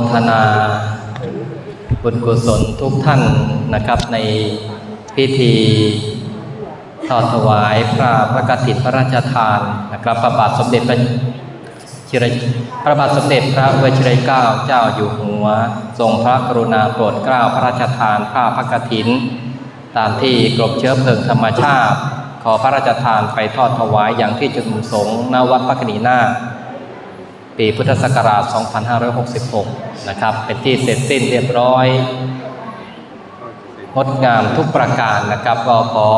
มทนา บุญกุศลทุกท่านนะครับในพิธีทอดถวายพระพระกฐินพระราชทานนะครับพระบาทสมเด็จพระชิรพระบาทสมเด็จพระวชิรเกล้าเจ้าอยู่หัว ทรงพระกรุณาโปรดเกล้าพระราชทานผ้าพระกฐิน ตามที่กรมเชื้อเพลิงธรรมชาติ ขอพระราชทานไปทอดถวายอย่างที่จุมสงฆ์ณวัดพระกนีนา ปีพุทธศักราช 2566 นะครับ เป็นที่เสร็จสิ้นเรียบร้อย งดงามทุกประการนะครับ ก็ขอ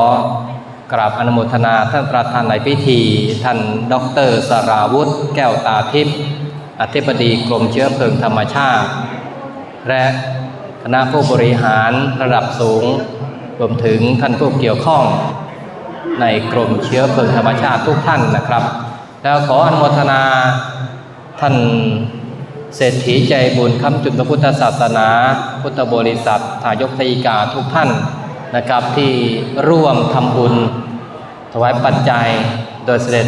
กราบอนุโมทนาท่านประธานในพิธี ท่านดอกเตอรสราวุธ แก้วตาทิพย์อธิบดีกรมเชื้อเพลิงธรรมชาติ และคณะผู้บริหารระดับสูง รวมถึงท่านผู้เกี่ยวข้องในกรมเชื้อเพลิงธรรมชาติทุกท่านนะครับ แล้วขออนุโมทนา ท่านเศรษฐีใจบุญคำจุนพระพุทธศาสนา พุทธบริษัททายกทยิกาทุกท่านนะครับที่ร่วมทำบุญ ถวายปัจจัยโดยเสด็จ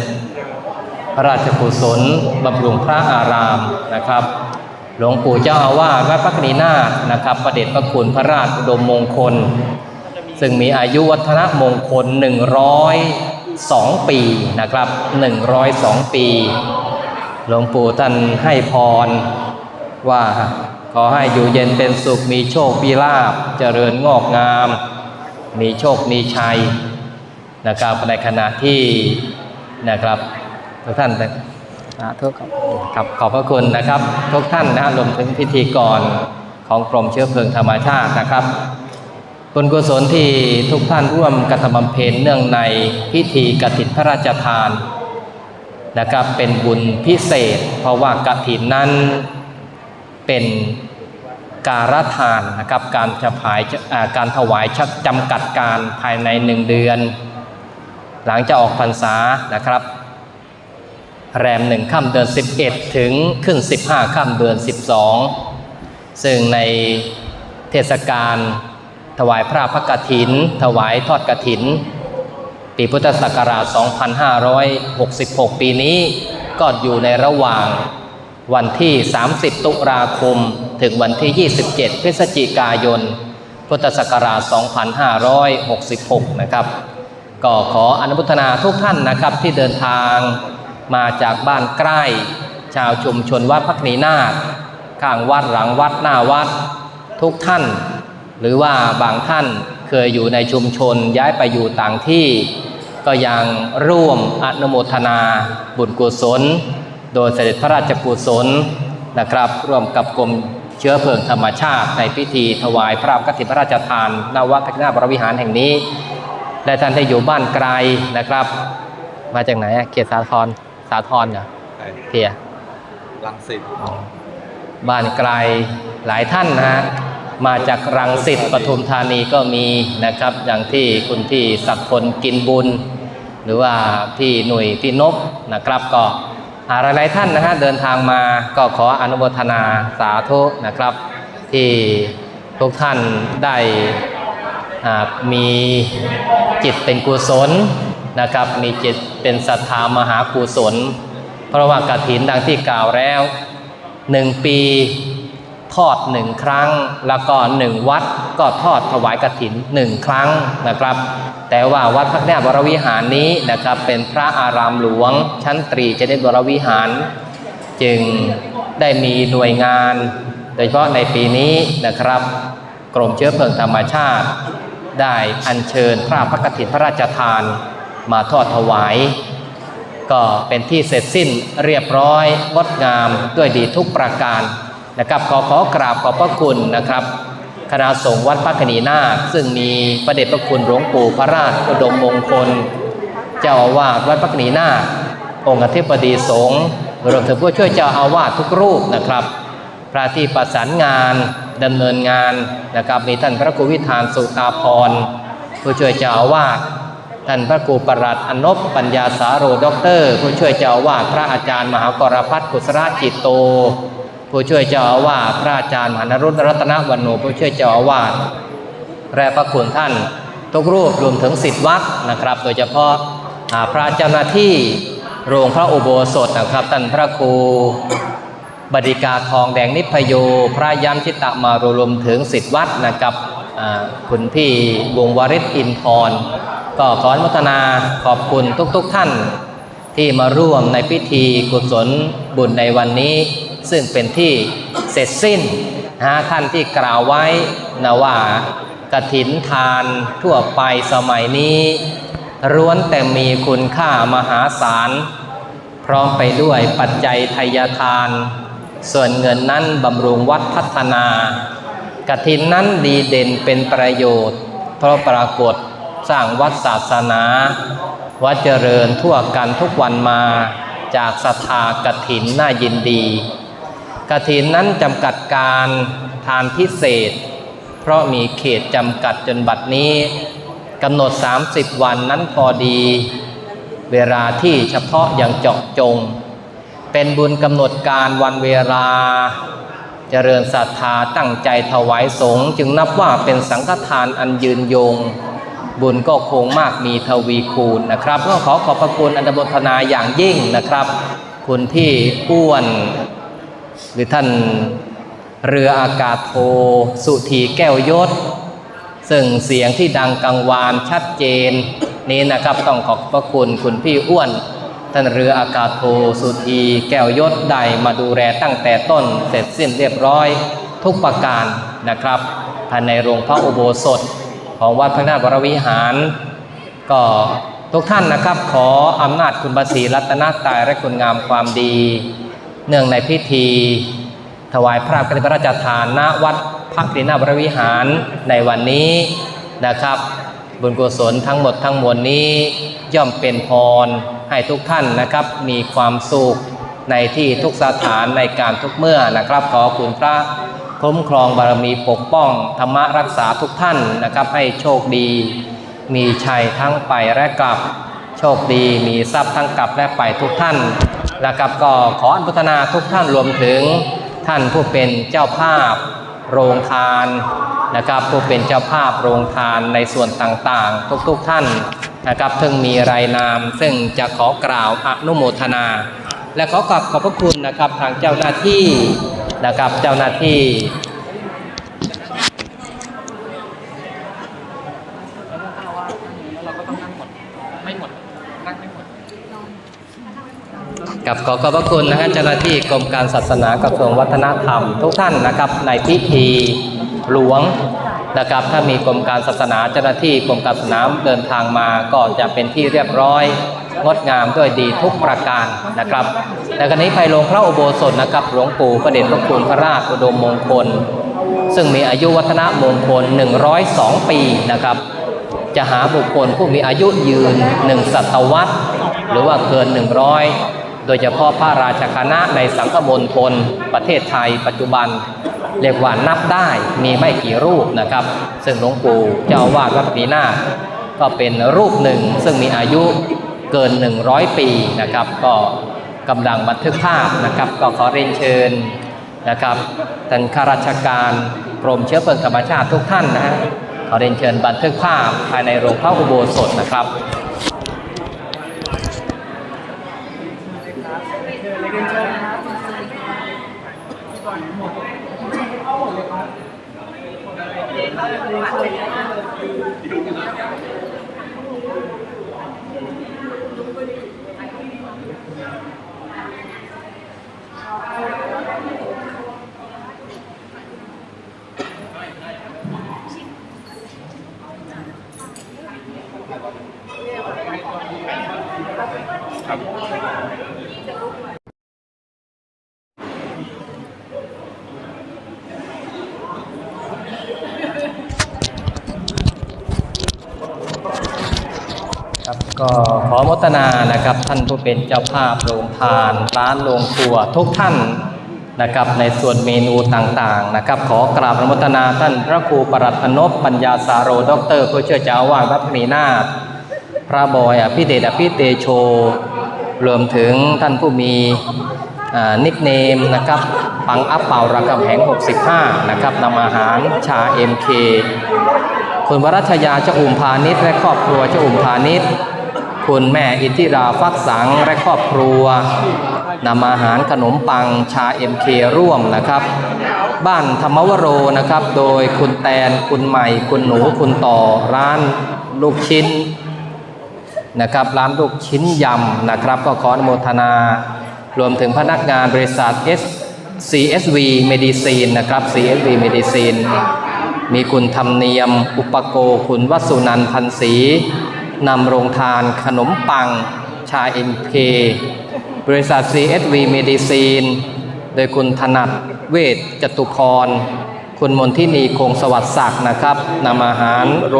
พระราชกุศลบำรุงพระอารามนะครับ หลวงปู่เจ้าอาวาสวัดพระกนีนาถนะครับ ประเดชพระคุณพระราชอุดมมงคล ซึ่งมีอายุวัฒนมงคล 102 ปีนะครับ 102 ปี หลวงปู่ท่านให้พรว่าขอให้อยู่เย็นเป็นสุข มีโชคมีลาภเจริญงอกงาม มีโชคมีชัยนะครับในขณะที่นะครับทุกท่านสาธุครับครับขอบพระคุณนะครับ ทุกท่านนะรวมถึงพิธีกรของกรมเชื้อเพลิงธรรมชาตินะครับบุญกุศลที่ทุกท่านร่วมกระทำบำเพ็ญเนื่องในพิธีกฐินพระราชทาน นะครับเป็นบุญพิเศษ เพราะว่ากฐินนั้นเป็นการทานนะครับการจะผายอ่าการถวายชักจำกัดการภายในหนึ่งเดือน หลังจากออกพรรษานะครับ แรมหนึ่งค่ำเดือน 11 ถึงขึ้น 15ค่ำเดือน 12 ซึ่งในเทศกาลถวายพระพระกฐิน ถวายทอดกฐิน ปีพุทธศักราช 2566 ปีนี้ก็อยู่ในระหว่างวันที่ 30 ตุลาคม ถึงวันที่ 27 พฤศจิกายน พุทธศักราช 2566 นะครับ ก็ขออนุโมทนาทุกท่านนะครับที่เดินทางมาจากบ้านใกล้ ชาวชุมชนวัดพักนีนาถข้างวัดหลังวัดหน้าวัด ทุกท่าน หรือว่าบางท่านเคยอยู่ในชุมชนย้ายไปอยู่ต่างที่ ก็ยังร่วมอนุโมทนาบุญกุศล โดยเสด็จพระราชกุศลนะครับ ร่วมกับกรมเชื้อเพลิงธรรมชาติในพิธีถวายพระกฐินพระราชทานนวัดพัฒนาบรวิหารแห่งนี้ และท่านที่อยู่บ้านไกลนะครับ มาจากไหนอะเขตสาทรสาทรเหรอไปเพียลังสิตบ้านไกลหลายท่านนะฮะ มาจากรังสิตปทุมธานีก็มีนะครับ อย่างที่คุณพี่ศักดิ์พลกินบุญ หรือว่าพี่หนุ่ยพี่นกนะครับก็หาหลายๆท่านนะฮะเดินทางมาก็ขออนุโมทนาสาธุนะครับ ที่ทุกท่านได้มีจิตเป็นกุศลนะครับ มีจิตเป็นศรัทธามหากุศล เพราะว่ากฐินดังที่กล่าวแล้วหนึ่งปี ทอดหนึ่งครั้ง แล้วก็หนึ่งวัดก็ทอดถวายกฐินหนึ่งครั้งนะครับ แต่ว่าวัดพระแก้วรวิหารนี้นะครับเป็นพระอารามหลวง ชั้นตรีเจเนตวรวิหาร จึงได้มีหน่วยงาน โดยเฉพาะในปีนี้นะครับ กรมเชื้อเพลิงธรรมชาติ ได้อัญเชิญพระพระกฐินพระราชทาน มาทอดถวายก็เป็นที่เสร็จสิ้นเรียบร้อยงดงามด้วยดีทุกประการ นะครับขอขอกราบขอบพระคุณนะครับ คณะสงฆ์วัดพระคณีนาคซึ่งมีประเดชพระคุณหลวงปู่พระราชอุดมมงคล เจ้าอาวาสวัดพระคณีนาคองค์อธิบดีสงฆ์รวมถึงผู้ช่วยเจ้าอาวาสทุกรูปนะครับ พระที่ประสานงานดำเนินงานนะครับมีท่านพระครูวิธานสุตาพรผู้ช่วยเจ้าอาวาสท่านพระครูประหลัดอนบปัญญาสาโรด็อกเตอร์ ผู้ช่วยเจ้าอาวาสพระอาจารย์มหากรพัฒน์กุศราจิตโต ผู้ช่วยเจ้าอาวาสพระอาจารย์มหานรุตรัตนวันโนผู้ช่วยเจ้าอาวาสและพระคุณท่านทุกรูปรวมถึงสิทธิวัดนะครับ โดยเฉพาะพระเจ้าหน้าที่โรงพระอุโบสถนะครับท่านพระครูบดิกาทองแดงนิพโย พระยามชิตะมารวมถึงสิทธิวัดนะครับคุณพี่วงวริศอินทร์ก็ขออนุโมทนาขอบคุณทุกๆทท่านที่มาร่วมในพิธีกุศลบุญในวันนี้ ซึ่งเป็นที่เสร็จสิ้นนะฮะท่านที่กล่าวไว้นะว่ากถินทานทั่วไปสมัยนี้ร้วนแต่มีคุณค่ามหาศาล พร้อมไปด้วยปัจจัยทายทาน ส่วนเงินนั้นบำรุงวัดพัฒนากฐินนั้นดีเด่นเป็นประโยชน์ เพราะปรากฏสร้างวัดศาสนา วัดเจริญทั่วกันทุกวันมาจากศรัทธากฐินน่ายินดี กฐินนั้นจำกัดการทานพิเศษ เพราะมีเขตจำกัดจนบัดนี้กำหนด 30 วันนั้นพอดี เวลาที่เฉพาะอย่างเจาะจง เป็นบุญกำหนดการวันเวลา เจริญศรัทธาตั้งใจถวายสงฆ์จึงนับว่าเป็นสังฆทานอันยืนยง บุญก็คงมากมีทวีคูณนะครับก็ขอขอบพระคุณอันดบทนาอย่างยิ่งนะครับ คุณพี่อ้วน หรือท่านเรืออากาศโทสุธีแก้วยศ ซึ่งเสียงที่ดังกังวานชัดเจน นี้นะครับต้องขอบพระคุณคุณพี่อ้วน ท่านเรืออากาศโทสุธีแก้วยศได้มาดูแลตั้งแต่ต้นเสร็จสิ้นเรียบร้อย ทุกประการนะครับภายในโรงพระอุโบสถ ของวัดพระนาถวรวิหาร ก็ทุกท่านนะครับขออำนาจคุณบาศีรัตนตรัยและคุณงามความดี เนื่องในพิธี ถวายพระกฐิพระราชทานณวัดพักดีนาบรวิหารในวันนี้นะครับ บุญกุศลทั้งหมดทั้งมวลนี้ย่อมเป็นพรให้ทุกท่านนะครับ มีความสุขในที่ทุกสถานในการทุกเมื่อนะครับ ขอคุณพระคุ้มครองบารมีปกป้อง ธรรมรักษาทุกท่านนะครับ ให้โชคดี มีชัยทั้งไปและกลับ โชคดีมีทรัพย์ทั้งกลับและไปทุกท่าน นะครับก็ขออนุโมทนาทุกท่านรวมถึงท่านผู้เป็นเจ้าภาพโรงทานนะครับผู้เป็นเจ้าภาพโรงทานในส่วนต่างๆ ทุกๆท่านนะครับซึ่งมีรายนาม ซึ่งจะขอกล่าวอนุโมทนา และขอกลับขอบพระคุณนะครับทางเจ้าหน้าที่นะครับเจ้าหน้าที่ เราก็ต้องนั่งหมด ไม่หมด นั่งไม่หมด กับขอขอบพระคุณนะฮะเจ้าหน้าที่กรมการศาสนากระทรวงวัฒนธรรม ทุกท่านนะครับในพิธีหลวงนะครับถ้ามีกรมการศาสนาเจ้าหน้าที่กรมการศาสนาเดินทางมาก็จะเป็นที่เรียบร้อยงดงามด้วยดีทุกประการนะครับในกรณีภายลงพระอุโบสถนะครับหลวงปู่ประเด็จพระคุณพระราชอุดมมงคล ซึ่งมีอายุวัฒนมงคล 102 ปีนะครับ จะหาบุคคลผู้มีอายุยืนหนึ่งศตวรรษ หรือว่าเกิน 100 โดยเฉพาะพระราชคณะในสังฆมณฑลประเทศไทย ปัจจุบันเรียกว่านับได้มีไม่กี่รูปนะครับ ซึ่งหลวงปู่เจ้าวาสวัดปีนาก็เป็นรูปหนึ่งซึ่งมีอายุเกิน 100 ปีนะครับ ก็กำลังบันทึกภาพนะครับ ก็ขอเรียนเชิญนะครับท่านข้าราชการกรมเชื้อเพลิงธรรมชาติทุกท่านนะฮะขอเรียนเชิญบันทึกภาพภายในโรงพระอุโบสถนะครับ ครับก็ขอมทนานะครับท่านผู้เป็นเจ้าภาพโรงทาน ร้านโรงครัวทุกท่าน นะครับในส่วนเมนูต่างๆนะครับขอกราบนุโมทนาท่านพระครูปรัตนพปัญญาสาโรด็อกเตอร์ผู้ช่ยเจ้าอาวาสวัดพนีนาถพระบอยอภิเดชอภิเตโช รวมถึงท่านผู้มีนิกเนมนะครับปังอัปเป่าระกำแหง 65 นะครับนำอาหารชา MK คุณวรัชยาเจ้าอุ่มพาณิชย์และครอบครัวเจ้าอุ่มพาณิชย์คุณแม่อินทิราฟักสังและครอบครัว นำอาหารขนมปังชา MK ร่วมนะครับ บ้านธรรมวโรนะครับ โดยคุณแตนคุณใหม่ คุณหนูคุณต่อร้านลูกชิ้นนะครับร้านลูกชิ้นยำนะครับ ก็ขออนุโมทนา รวมถึงพนักงานบริษัท S CSV Medicine นะครับ CSV Medicine มีคุณธรรมเนียม อุปโกคุณวสุนันพันศรีนำโรงทานขนมปังชา MK บริษัท CSV Medicine โดยคุณถนัดเวชจตุพร คุณมนทินีคงสวัสดิ์ศักดิ์นะครับนำอาหารร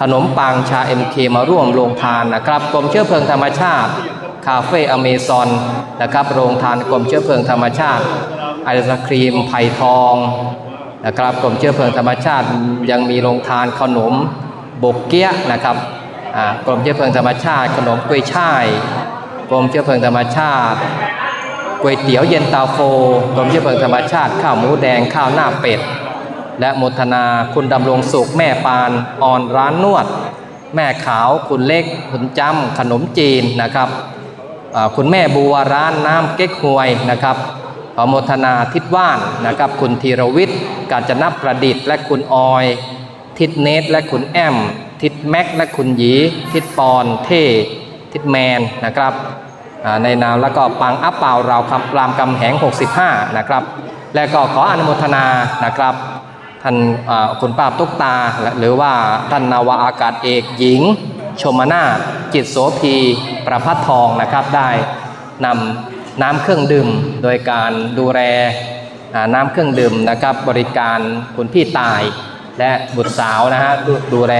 ขนมปังชา MK มาร่วมโรงทานนะครับกรมเชื้อเพลิงธรรมชาติ คาเฟ่อเมซอนนะครับโรงทานกรมเชื้อเพลิงธรรมชาติไอศครีมไผ่ทองนะครับกรมเชื้อเพลิงธรรมชาติยังมีโรงทานขนมบกเกี้ยนะครับกรมเชื้อเพลิงธรรมชาติ ขนมกุ้วยช่าย กรมเชื้อเพลิงธรรมชาติก๋วยเตี๋ยวเย็นตาโฟกรมเชื้อเพลิงธรรมชาติ ข้าวหมูแดงข้าวหน้าเป็ด และมทนาคุณดำรงสุขแม่ปานออนร้านนวด แม่ขาวคุณเล็กคุณจำขนมจีนนะครับคุณแม่บัวร้านน้ำเก๊กฮวยนะครับขอโมทนาทิศว่านนะครับ คุณธีรวิทย์กาญจนประดิษฐ์และคุณออย ทิศเนตและคุณแอม ทิศแม็กและคุณหยี ทิศปอนเท่ ทิศแมนนะครับในนามแล้วก็ปังอัปเปาเราวคำรามกำแหง 65 นะครับ และก็ขออนุโมทนานะครับท่านคุณป้าตุ๊กตา หรือว่าท่านนาวาอากาศเอกหญิง ชมนาจิตโสพีประพัฒทองนะครับได้นำน้ำเครื่องดื่มโดยการดูแลน้ำเครื่องดื่มนะครับบริการคุณพี่ตายและบุตรสาวนะฮะดูดูแล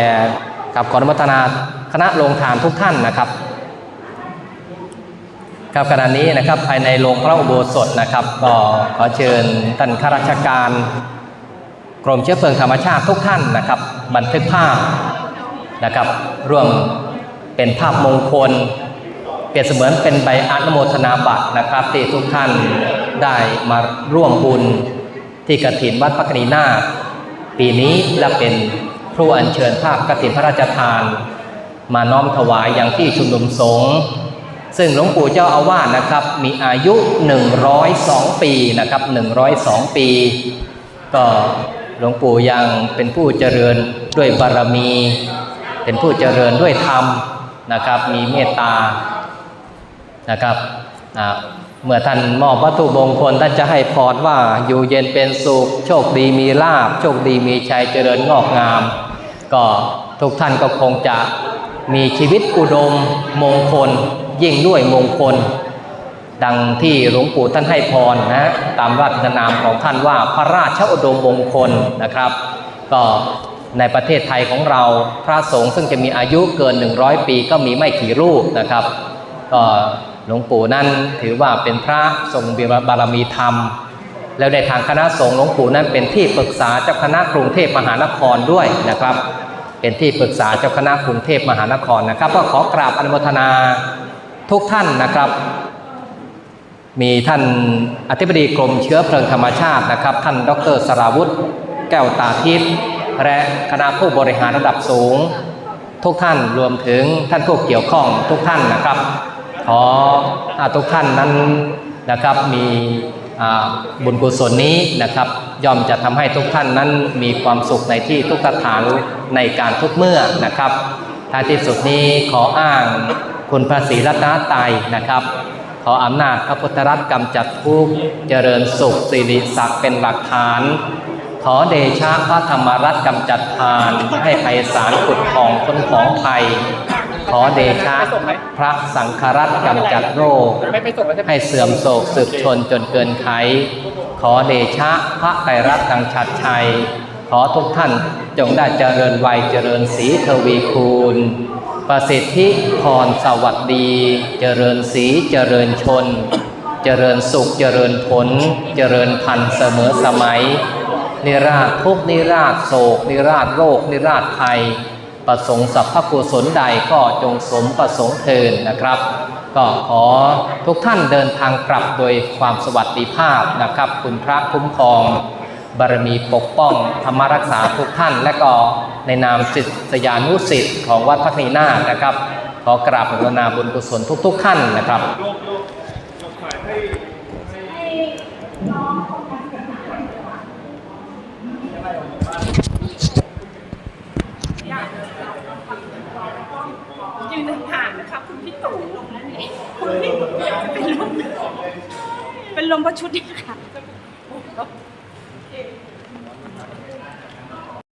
กับขออนุโมทนาคณะโรงทานทุกท่านนะครับ ครับขณะนี้นะครับภายในโรงพระอุโบสถนะครับ ก็ขอเชิญท่านข้าราชการ กรมเชื้อเพลิงธรรมชาติทุกท่านนะครับ บันทึกภาพนะครับ ร่วมเป็นภาพมงคล เปรียบเสมือนเป็นใบอนุโมทนาบัตรนะครับที่ทุกท่านได้มาร่วมบุญที่กฐินวัดพระกนีนาปีนี้และเป็นผู้อัญเชิญภาพกฐินพระราชทาน มาน้อมถวายอย่างที่ชุมนุมสงฆ์ ซึ่งหลวงปู่เจ้าอาวาสนะครับมีอายุ 102 ปีนะครับ102 ปี ก็หลวงปู่ยังเป็นผู้เจริญด้วยบารมี เป็นผู้เจริญด้วยธรรมนะครับ มีเมตตานะครับเมื่อท่านมอบวัตถุมงคลท่านจะให้พรว่าอยู่เย็นเป็นสุข โชคดีมีลาภโชคดีมีชัยเจริญงอกงาม ก็ทุกท่านก็คงจะ มีชีวิตอุดมมงคล ยิ่งด้วยมงคล ดังที่หลวงปู่ท่านให้พรนะตามราชนามของท่านว่าพระราชอุดมมงคลนะครับ ก็ในประเทศไทยของเราพระสงฆ์ซึ่งจะมีอายุเกิน 100 ปีก็มีไม่กี่รูปนะครับก็หลวงปู่นั้นถือว่าเป็นพระทรงมีบารมีธรรม แล้วในทางคณะสงฆ์หลวงปู่นั้นเป็นที่ปรึกษาเจ้าคณะกรุงเทพมหานครด้วยนะครับ เป็นที่ปรึกษาเจ้าคณะกรุงเทพมหานครนะครับ ก็ขอกราบอนุโมทนาทุกท่านนะครับ มีท่านอธิบดีกรมเชื้อเพลิงธรรมชาตินะครับ ท่านดรสราวุธแก้วตาทิพย์และคณะผู้บริหารระดับสูง ทุกท่านรวมถึงท่านผู้เกี่ยวข้องทุกท่านนะครับ ขอทุกท่านนั้นนะครับมี บุญกุศลนี้นะครับ ย่อมจะทำให้ทุกท่านนั้นมีความสุขในที่ทุกสถานในการทุกเมื่อนะครับท้ายที่สุดนี้ขออ้างคุณพระศรีรัตนตรัยนะครับ ขออำนาจพระพุทธรัตน์กำจัดทุกข์เจริญสุขสิริศักดิ์เป็นหลักฐาน ขอเดชะพระธรรมรัตน์กำจัดทานให้ไพศาลขุดผ่องพ้นของภัย ขอเดชะพระสังฆรัตน์กำจัดโรคไม่ไปส่งแล้วใช่ไหมให้เสื่อมโศกสืบชนจนเกินไข ขอเดชะพระไตรรัตน์ดังชัดชัย ขอทุกท่านจงได้เจริญวัยเจริญศรีทวีคูณ ประสิทธิพรสวัสดี เจริญศรีเจริญชน เจริญสุขเจริญผล เจริญพันธุ์เสมอสมัย นิราชทุกข์นิราชโศก นิราชโรค นิราชภัย ประสงค์สัพพกุศลใดก็จงสมประสงค์เทินนะครับ ก็ขอทุกท่านเดินทางกลับโดยความสวัสดิภาพนะครับ คุณพระคุ้มครอง บารมีปกป้องธรรมรักษาทุกท่าน และก็ในนามศิษยานุศิษย์ของวัดพระนีนานะครับ ขอกราบอนุนาบุญกุศลทุกๆท่านนะครับ ยกยกยกถ่ายให้ อยากยืนห่างๆนะคะคุณพี่ตู่คุณพี่ตู่อยากจะ เป็นลมเป็นลมเพราะชุดนี่ค่ะ